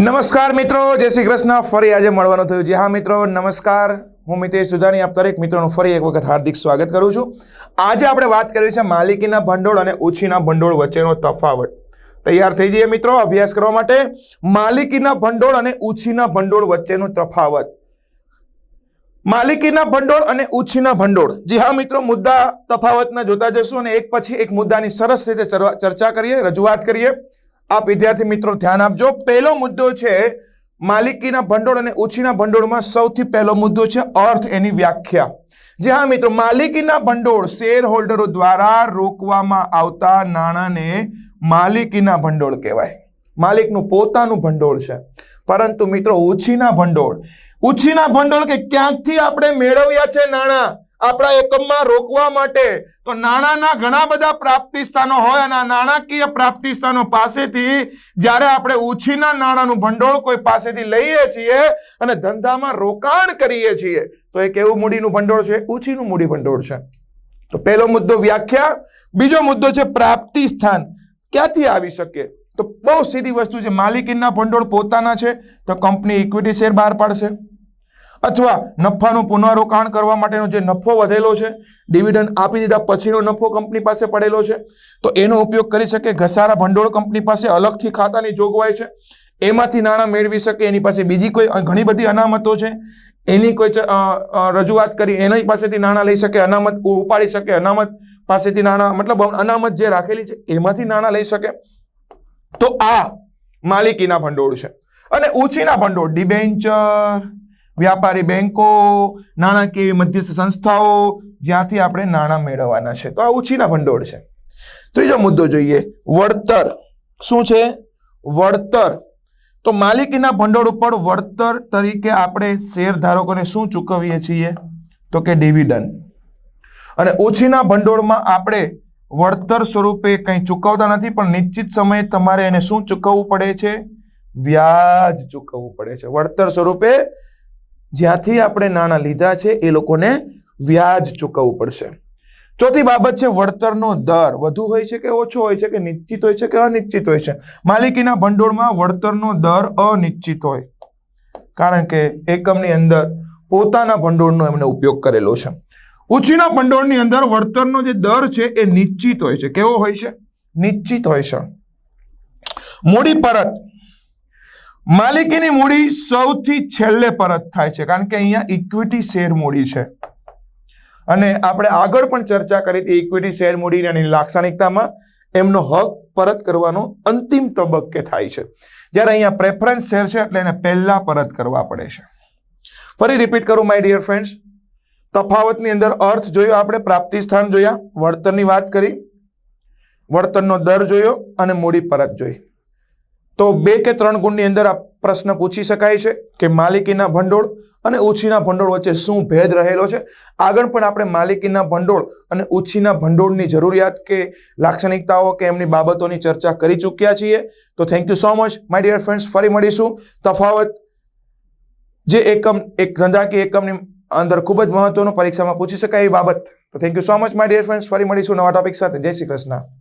નમસ્કાર મિત્રો, જય શ્રી કૃષ્ણ. ફરી આજે મળવાનું થયું જી હા મિત્રો, નમસ્કાર. હું મિતેશ સુધાની આપ દરેક મિત્રોનું ફરી એક વખત હાર્દિક સ્વાગત કરું છું. આજે આપણે વાત કરવી છે માલિકીના ભંડોળ અને ઓછીના ભંડોળ વચ્ચેનો તફાવત. તૈયાર થઈ જઈએ મિત્રો અભ્યાસ કરવા માટે. માલિકીના ભંડોળ અને ઉછીના ભંડોળ વચ્ચેનો તફાવત. માલિકીના ભંડોળ અને ઉછીના ભંડોળ. જી હા મિત્રો, મુદ્દા તફાવતના જોતા જશું અને એક પછી એક મુદ્દાની સરસ રીતે ચર્ચા કરીએ, રજૂઆત કરીએ. આપ વિદ્યાર્થી મિત્રો ધ્યાન આપજો. પહેલો મુદ્દો છે, માલિકીના ભંડોળ અને ઓછીના ભંડોળમાં સૌથી પહેલો મુદ્દો છે અર્થ એની વ્યાખ્યા. જે હા મિત્રો, માલિકીના ભંડોળ શેર હોલ્ડરો દ્વારા રોકવામાં આવતા નાણાંને માલિકીના ભંડોળ કહેવાય. માલિકનું પોતાનું ભંડોળ છે. પરંતુ મિત્રો, ઉછીના ભંડોળ. ઉછીના ભંડોળ કે ક્યાંકથી આપણે મેળવ્યા છે નાણાં? આપણા એકમમાં રોકવા માટે. તો નાણાંના ઘણા બધા પ્રાપ્તિ સ્થાનો હોય અને નાણાકીય પ્રાપ્તિ સ્થાનો પાસેથી જ્યારે આપણે ઉછીના નાણાંનું ભંડોળ કોઈ પાસેથી લઈએ છીએ અને ધંધામાં રોકાણ કરીએ છીએ, તો એ કેવું મૂડીનું ભંડોળ છે? ઉછીનું મૂડી ભંડોળ છે. તો પહેલો મુદ્દો વ્યાખ્યા. બીજો મુદ્દો છે પ્રાપ્તિ સ્થાન. ક્યાંથી આવી શકે? તો બહુ સીધી વસ્તુ છે. માલિકીના ભંડોળ પોતાના છે, તો કંપની ઇક્વિટી શેર બહાર પાડશે. અથવા નફાનું પુનઃરોકાણ કરવા માટેનો જે નફો વધેલો છે ડિવિડન્ડ આપી દીધા પછીનો નફો કંપની પાસે પડેલો છે, તો એનો ઉપયોગ કરી શકે ઘસારા ભંડોળ કંપની પાસે અલગથી ખાતાની જોગવાઈ છે. એમાંથી નાણાં મેળવી શકે, એની પાસે બીજી કોઈ ઘણી બધી અનામતો છે. એની કોઈ રજૂઆત કરી, એની પાસેથી નાણાં લઈ શકે, અનામત ઉપાડી શકે, અનામત પાસેથી નાણાં, મતલબ અનામત જે રાખેલી છે, એમાંથી નાણાં લઈ શકે. તો આ માલિકીના ભંડોળ છે. અને ઉછીના ભંડોળ, ડિબેન્ચર વ્યાપારી બેંકો નાણાકીય મધ્યસ્થ સંસ્થાઓ, જ્યાંથી આપણે નાણાં મેળવવાના છે. તો આ ઉછીના ભંડોળ છે. ત્રીજો મુદ્દો જોઈએ. વળતર. શું છે? વળતર. તો માલિકીના ભંડોળ ઉપર વળતર તરીકે આપણે શેર ધારકોને શું ચૂકવીએ છીએ? તો કે ડિવિડન્ડ. અને ઓછીના ભંડોળમાં આપણે વળતર સ્વરૂપે કંઈ ચૂકવતા નથી, પણ નિશ્ચિત સમયે તમારે એને શું ચૂકવવું પડે છે? વ્યાજ ચૂકવવું પડે છે. વળતર સ્વરૂપે જ્યાંથી આપણે નાણાં લીધા છે, એ લોકોને વ્યાજ ચૂકવવું પડશે. ચોથી બાબત છે, વળતરનો દર વધુ હોય છે કે ઓછો હોય છે કે નિશ્ચિત હોય છે કે અનિશ્ચિત હોય છે? માલિકીના ભંડોળમાં વળતરનો દર અનિશ્ચિત હોય. કારણ કે એકમની અંદર પોતાના ભંડોળનો એમને ઉપયોગ કરેલો છે. ઉછીના ભંડોળની અંદર વળતરનો જે દર છે, એ નિશ્ચિત હોય છે. કેવો હોય છે? નિશ્ચિત હોય છે. મૂડી પરત માલિકીની મૂડી સૌથી છેલ્લે પરત થાય છે. કારણ કે અહીંયા ઇક્વિટી શેર મૂડી છે. અને આપણે આગળ પણ ચર્ચા કરી હતી ઇક્વિટી શેર મૂડી અને લાક્ષણિકતામાં એમનો હક પરત કરવાનો અંતિમ તબક્કે થાય છે. જ્યારે અહીંયા પ્રેફરન્સ શેર છે એટલે એને પહેલા પરત કરવા પડે છે. ફરી રિપીટ કરું માય ડિયર ફ્રેન્ડ્સ તફાવતની અંદર અર્થ જોયો આપણે, પ્રાપ્તિ સ્થાન જોયા, વળતરની વાત કરી, વળતરનો દર જોયો અને મૂડી પરત જોઈ. તો બે કે ત્રણ ગુણની અંદર આ પ્રશ્ન પૂછી શકાય છે કે માલિકીના ભંડોળ અને ઓછીના ભંડોળ વચ્ચે શું ભેદ રહેલો છે? આગળ પણ આપણે માલિકીના ભંડોળ અને ઉછીના ભંડોળની જરૂરિયાત કે લાક્ષણિકતાઓ કે એમની બાબતોની ચર્ચા કરી ચૂક્યા છીએ. તો thank you so much my dear friends ફરી મળીશું. તફાવત, જે એકમ, એક ધંધાકીય એકમની અંદર ખૂબ જ મહત્વનું પરીક્ષામાં પૂછી શકાય એ બાબત. તો thank you so much my dear friends ફરી મળીશું નવા ટોપિક સાથે. જય શ્રી કૃષ્ણ.